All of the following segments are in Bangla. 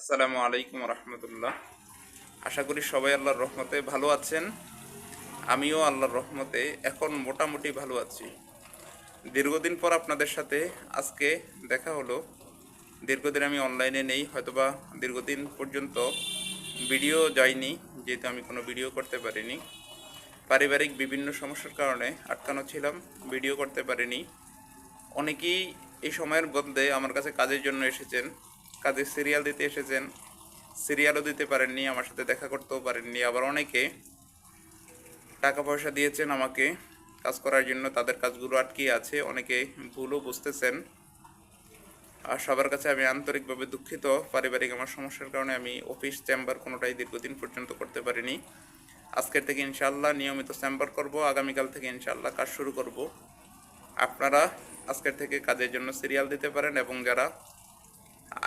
আসসালামু আলাইকুম রহমতুল্লাহ। আশা করি সবাই আল্লাহর রহমতে ভালো আছেন। আমিও আল্লাহর রহমতে এখন মোটামুটি ভালো আছি। দীর্ঘদিন পর আপনাদের সাথে আজকে দেখা হলো। দীর্ঘদিন আমি অনলাইনে নেই, হয়তোবা দীর্ঘদিন পর্যন্ত ভিডিও যায়নি যেহেতু আমি কোনো ভিডিও করতে পারিনি। পারিবারিক বিভিন্ন সমস্যার কারণে আটকানো ছিলাম ভিডিও করতে পারিনি। অনেকেই এই সময়ের মধ্যে আমার কাছে কাজের জন্য এসেছেন। কাজের সিরিয়াল দিতে এসেছেন। সিরিয়ালও দিতে পারেননি, আমার সাথে দেখা করতেও পারেননি। আবার অনেকে টাকা পয়সা দিয়েছেন আমাকে কাজ করার জন্য, তাদের কাজগুলো আটকে আছে, অনেকে ভুলও বুঝতেছেন। আর সবার কাছে আমি আন্তরিকভাবে দুঃখিত, পারিবারিক আমার সমস্যার কারণে আমি অফিস চেম্বার কোনোটাই দীর্ঘদিন পর্যন্ত করতে পারিনি। আজকের থেকে ইনশাল্লাহ নিয়মিত চেম্বার করব, আগামীকাল থেকে ইনশাল্লাহ কাজ শুরু করব। আপনারা আজকের থেকে কাজের জন্য সিরিয়াল দিতে পারেন এবং যারা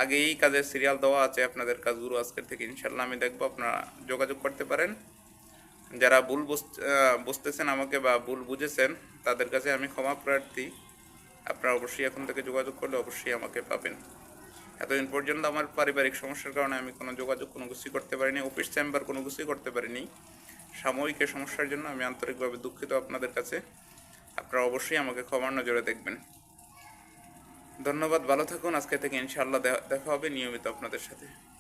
আগেই কাজের সিরিয়াল দেওয়া আছে, আপনাদের কাজগুলো আজকের থেকে ইনশাল্লাহ আমি দেখব, আপনারা যোগাযোগ করতে পারেন। যারা ভুল বুঝতেছেন আমাকে বা ভুল বুঝেছেন, তাদের কাছে আমি ক্ষমা প্রার্থী। আপনারা অবশ্যই এখন থেকে যোগাযোগ করলে অবশ্যই আমাকে পাবেন। এতদিন পর্যন্ত আমার পারিবারিক সমস্যার কারণে আমি কোনো যোগাযোগ, কোনো কিছুই করতে পারিনি, অফিস চেম্বার কোনো কিছুই করতে পারিনি। সাময়িক সমস্যার জন্য আমি আন্তরিকভাবে দুঃখিত আপনাদের কাছে। আপনারা অবশ্যই আমাকে ক্ষমার নজরে দেখবেন। ধন্যবাদ ভালো থাকুন। আজকে থেকে ইনশাআল্লাহ দে- দেখা হবে নিয়মিত আপনাদের সাথে।